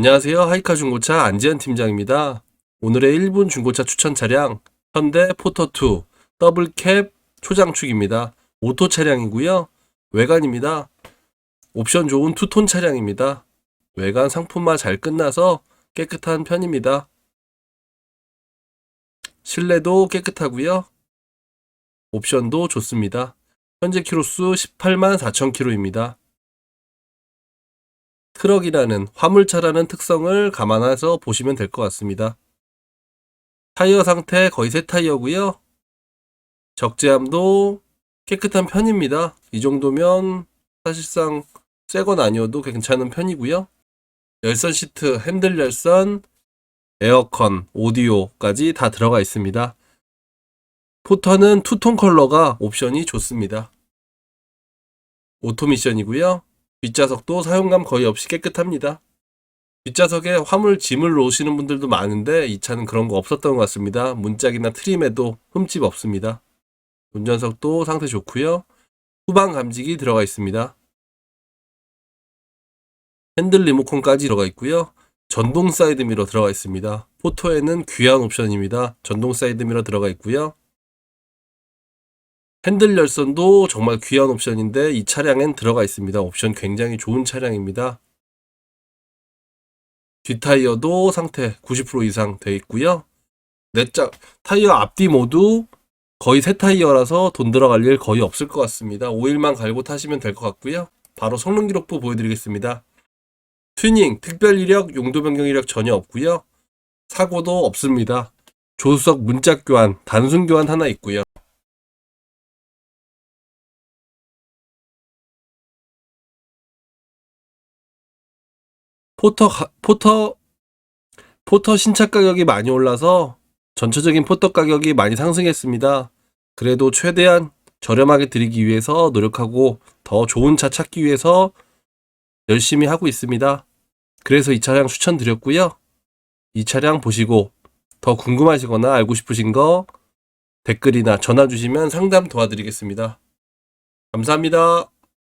안녕하세요. 하이카 중고차 안지현 팀장입니다. 오늘의 1분 중고차 추천 차량 현대 포터2 더블캡 초장축입니다. 오토 차량이고요. 외관입니다. 옵션 좋은 투톤 차량입니다. 외관 상품화 잘 끝나서 깨끗한 편입니다. 실내도 깨끗하고요. 옵션도 좋습니다. 현재 키로수 18만 4천 킬로입니다. 트럭이라는 화물차라는 특성을 감안해서 보시면 될 것 같습니다. 타이어 상태 거의 새 타이어고요. 적재함도 깨끗한 편입니다. 이 정도면 사실상 새 건 아니어도 괜찮은 편이고요. 열선 시트, 핸들 열선, 에어컨, 오디오까지 다 들어가 있습니다. 포터는 투톤 컬러가 옵션이 좋습니다. 오토미션이고요. 뒷좌석도 사용감 거의 없이 깨끗합니다. 뒷좌석에 화물 짐을 놓으시는 분들도 많은데 이 차는 그런 거 없었던 것 같습니다. 문짝이나 트림에도 흠집 없습니다. 운전석도 상태 좋고요. 후방 감지기 들어가 있습니다. 핸들 리모컨까지 들어가 있고요. 전동 사이드 미러 들어가 있습니다. 포토에는 귀한 옵션입니다. 전동 사이드 미러 들어가 있고요. 핸들 열선도 정말 귀한 옵션인데 이 차량엔 들어가 있습니다. 옵션 굉장히 좋은 차량입니다. 뒷타이어도 상태 90% 이상 돼 있고요. 내짝 타이어 앞뒤 모두 거의 새 타이어라서 돈 들어갈 일 거의 없을 것 같습니다. 오일만 갈고 타시면 될 것 같고요. 바로 성능 기록부 보여드리겠습니다. 튜닝, 특별 이력, 용도 변경 이력 전혀 없고요. 사고도 없습니다. 조수석 문짝 교환, 단순 교환 하나 있고요. 포터 가- 포터 포터 신차 가격이 많이 올라서 전체적인 포터 가격이 많이 상승했습니다. 그래도 최대한 저렴하게 드리기 위해서 노력하고 더 좋은 차 찾기 위해서 열심히 하고 있습니다. 그래서 이 차량 추천드렸고요. 이 차량 보시고 더 궁금하시거나 알고 싶으신 거 댓글이나 전화 주시면 상담 도와드리겠습니다. 감사합니다.